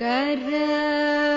கர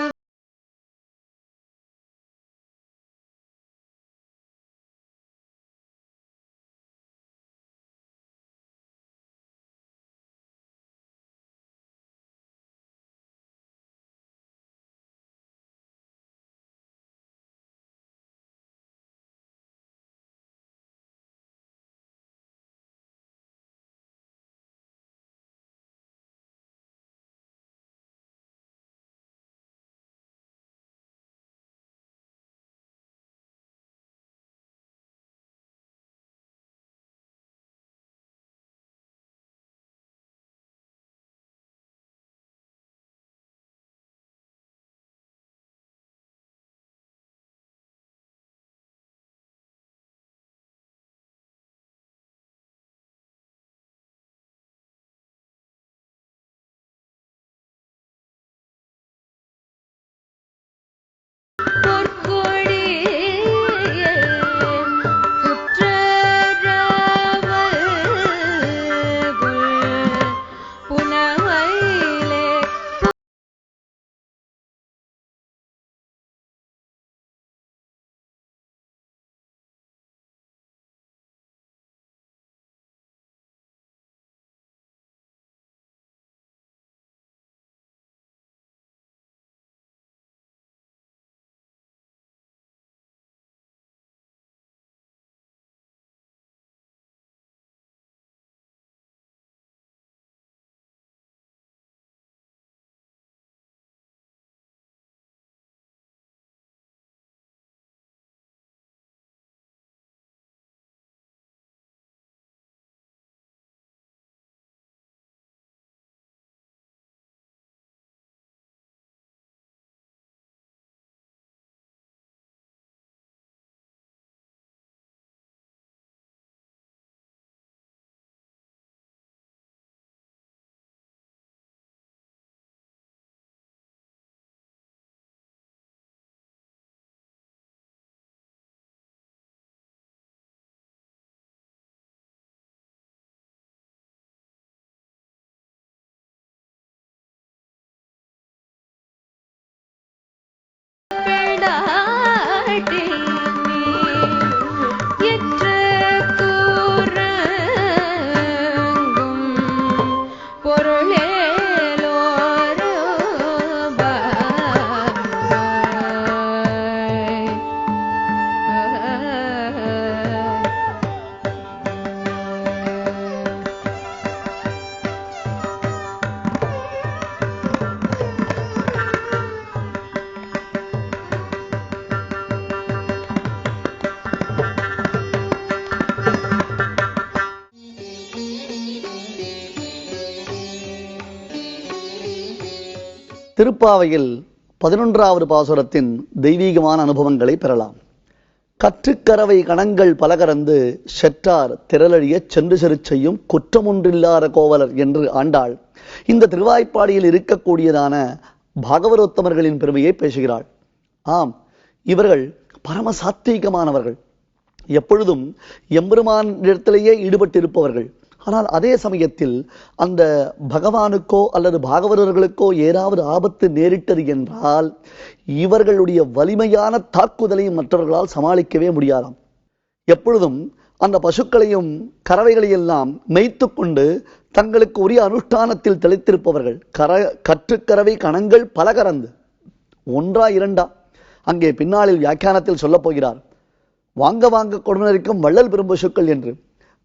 திருப்பாவையில் பதினொன்றாவது பாசுரத்தின் தெய்வீகமான அனுபவங்களை பெறலாம். கற்றுக்கரவை கணங்கள் பலகரந்து செற்றார் திரளழியச் சென்று செரு செய்யும் குற்றமொன்றில்லாத கோவலர் என்று ஆண்டாள். இந்த திருவாய்ப்பாடியில் இருக்கக்கூடியதான பாகவரோத்தமர்களின் பெருமையை பேசுகிறாள். ஆம் இவர்கள் பரம சாத்வீகமானவர்கள். எப்பொழுதும் எம்பெருமான் இடத்திலேயே ஈடுபட்டிருப்பவர்கள். ஆனால் அதே சமயத்தில் அந்த பகவானுக்கோ அல்லது பாகவதர்களுக்கோ ஏதாவது ஆபத்து நேரிட்டது என்றால் இவர்களுடைய வலிமையான தாக்குதலை மற்றவர்களால் சமாளிக்கவே முடியாதாம். எப்பொழுதும் அந்த பசுக்களையும் கறவைகளையெல்லாம் மேய்த்து கொண்டு தங்களுக்கு உரிய அனுஷ்டானத்தில் தெளித்திருப்பவர்கள். கர கற்றுக்கறவை கணங்கள் பல கறந்து ஒன்றா இரண்டா அங்கே பின்னாளில் வியாக்கியானத்தில் சொல்லப் போகிறார். வாங்க வாங்க கொடுமனரிக்கும் வள்ளல் பெரும் பசுக்கள் என்று.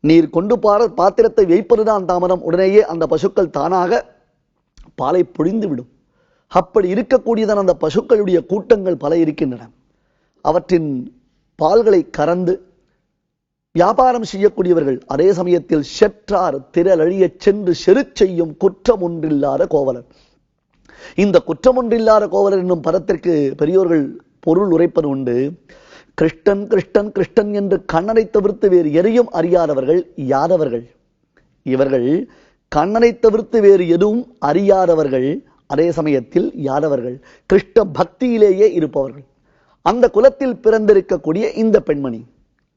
நீர் கொண்டு பார பாத்திரத்தை வைப்பதுதான் தாமதம். உடனேயே அந்த பசுக்கள் தானாக பாலை பொழிந்து விடும் அப்படி இருக்கக்கூடியதான் அந்த பசுக்களுடைய கூட்டங்கள் பல இருக்கின்றன. அவற்றின் பால்களை கறந்து வியாபாரம் செய்யக்கூடியவர்கள் அதே சமயத்தில் செற்றார் திரளழிய சென்று செரு செய்யும் குற்றம் ஒன்றில்லாத கோவலர். இந்த குற்றமொன்றில்லாத கோவலர் என்னும் பதத்திற்கு பெரியோர்கள் பொருள் உரைப்பது உண்டு. கிருஷ்ணன் கிருஷ்ணன் கிருஷ்ணன் என்று கண்ணனை தவிர்த்து வேறு எதையும் அறியாதவர்கள் யாதவர்கள்? இவர்கள் கண்ணனை தவிர்த்து வேறு எதுவும் அறியாதவர்கள் அதே சமயத்தில் யாதவர்கள். கிருஷ்ண பக்தியிலேயே இருப்பவர்கள். அந்த குலத்தில் பிறந்திருக்கக்கூடிய இந்த பெண்மணி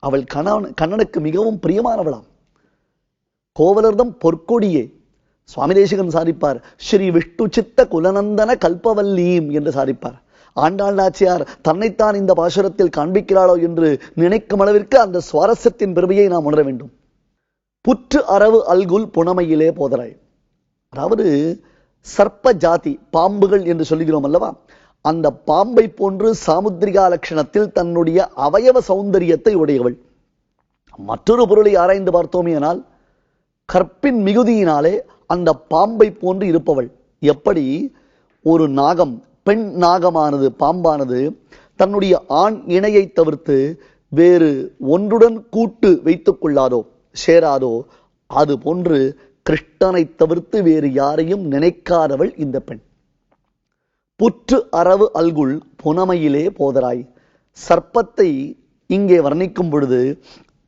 அவள் கணவன் கண்ணனுக்கு மிகவும் பிரியமானவளாம். கோவலர்தம் பொற்கொடியே சுவாமி தேசிகன் சாதிப்பார் ஸ்ரீ விஷ்ணு சித்த குலநந்தன கல்பவல்லீம் என்று சாதிப்பார். ஆண்டாள் நாச்சியார் தன்னைத்தான் இந்த பாசுரத்தில் காண்பிக்கிறாளோ என்று நினைக்கும் அளவிற்கு அந்த சுவாரஸ்யத்தின் பெருமையை நாம் உணர வேண்டும். புற்று அரவு அல்குல் புனமையிலே போதராய் அதாவது சர்ப்ப ஜாதி பாம்புகள் என்று சொல்லுகிறோம் அல்லவா? அந்த பாம்பை போன்று சாமுத்திரிகா லட்சணத்தில் தன்னுடைய அவயவ சௌந்தரியத்தை உடையவள். மற்றொரு பொருளை ஆராய்ந்து பார்த்தோமேனால் கற்பின் மிகுதியினாலே அந்த பாம்பை போன்று இருப்பவள். எப்படி? ஒரு நாகம் பெண் நாகமானது பாம்பானது தன்னுடைய ஆண் இணையை தவிர்த்து வேறு ஒன்றுடன் கூட்டு வைத்துக் கொள்ளாதோ சேராதோ அது போன்று கிருஷ்ணனை தவிர்த்து வேறு யாரையும் நினைக்காதவள் இந்த பெண். புற்று அரவு அல்குல் புனமையிலே போதராய் சர்ப்பத்தை இங்கே வர்ணிக்கும் பொழுது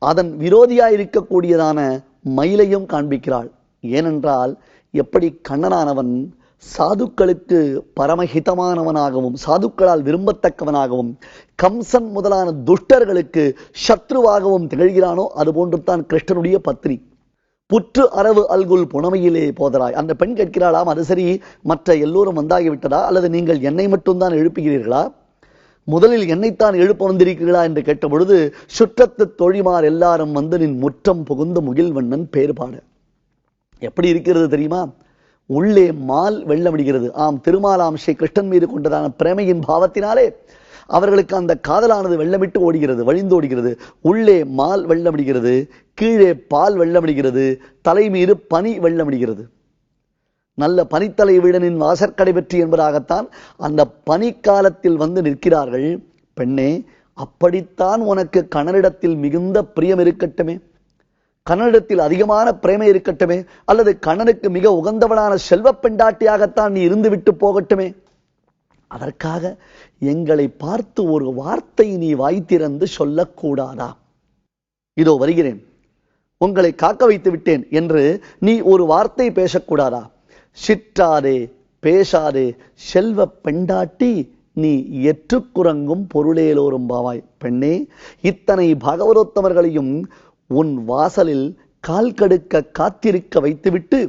அதன் விரோதியாய் இருக்கக்கூடியதான மயிலையும் காண்பிக்கிறாள். ஏனென்றால் எப்படி கண்ணனானவன் சாதுக்களுக்கு பரமஹிதமானவனாகவும் சாதுக்களால் விரும்பத்தக்கவனாகவும் கம்சன் முதலான துஷ்டர்களுக்கு சத்ருவாகவும் திகழ்கிறானோ அதுபோன்று தான் கிருஷ்ணனுடைய பத்னி. புற்று அரவு அல்குல் புனமையிலே போதராய் அந்த பெண் கேட்கிறாளாம் அது சரி மற்ற எல்லோரும் வந்தாகிவிட்டதா? அல்லது நீங்கள் என்னை மட்டும்தான் எழுப்புகிறீர்களா? முதலில் என்னைத்தான் எழுப்ப வந்திருக்கிறீர்களா? என்று கேட்ட பொழுது சுற்றத்து தொழிமார் எல்லாரும் வந்து நின் முற்றம் புகுந்த முகில்வண்ணன் பேர்பாடு எப்படி இருக்கிறது தெரியுமா? உள்ளே மால் வெள்ளமிடுகிறது. ஆம் திருமாலாம் ஸ்ரீ கிருஷ்ணன் மீது கொண்டதான பிரமையின் பாவத்தினாலே அவர்களுக்கு அந்த காதலானது வெள்ளமிட்டு ஓடுகிறது வழிந்தோடுகிறது. உள்ளே மால் வெள்ளமிடுகிறது கீழே பால் வெள்ளமிடுகிறது தலை மீது பனி வெள்ளமிடுகிறது. நல்ல பனித்தலை வீடனின் வாசற்கடை வெற்றி என்பதாகத்தான் அந்த பனிக்காலத்தில் வந்து நிற்கிறார்கள். பெண்ணே அப்படித்தான் உனக்கு கணரிடத்தில் மிகுந்த பிரியம் இருக்கட்டுமே. கண்ணனிடத்தில் அதிகமான பிரேமை இருக்கட்டுமே அல்லது கண்ணனுக்கு மிக உகந்தவனான செல்வ பெண்டாட்டியாகத்தான் நீ இருந்து விட்டு போகட்டுமே. அதற்காக எங்களை பார்த்து ஒரு வார்த்தை நீ வாய்த்திறந்து சொல்லக்கூடாதா? இதோ வருகிறேன். உங்களை காக்க வைத்து விட்டேன் என்று நீ ஒரு வார்த்தை பேசக்கூடாதா? சிற்றாதே பேசாதே செல்வ பெண்டாட்டி நீ எற்றுக்குறங்கும் பொருளேலோரும் பாவாய். பெண்ணே இத்தனை பகவதோத்தவர்களையும் உன் வாசலில் கால் கடுக்க காத்திருக்க வைத்துவிட்டு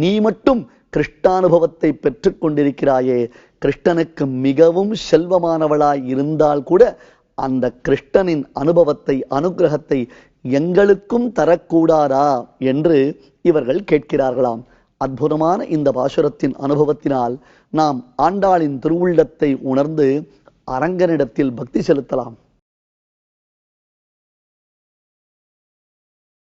நீ மட்டும் கிருஷ்ணானுபவத்தை பெற்றுக்கொண்டிருக்கிறாயே. கிருஷ்ணனுக்கு மிகவும் செல்வமானவளாய் இருந்தால் கூட அந்த கிருஷ்ணனின் அனுபவத்தை அனுகிரகத்தை எங்களுக்கும் தரக்கூடாதா என்று இவர்கள் கேட்கிறார்களாம். அற்புதமான இந்த பாசுரத்தின் அனுபவத்தினால் நாம் ஆண்டாளின் திருவுள்ளத்தை உணர்ந்து அரங்கனிடத்தில் பக்தி செலுத்தலாம்.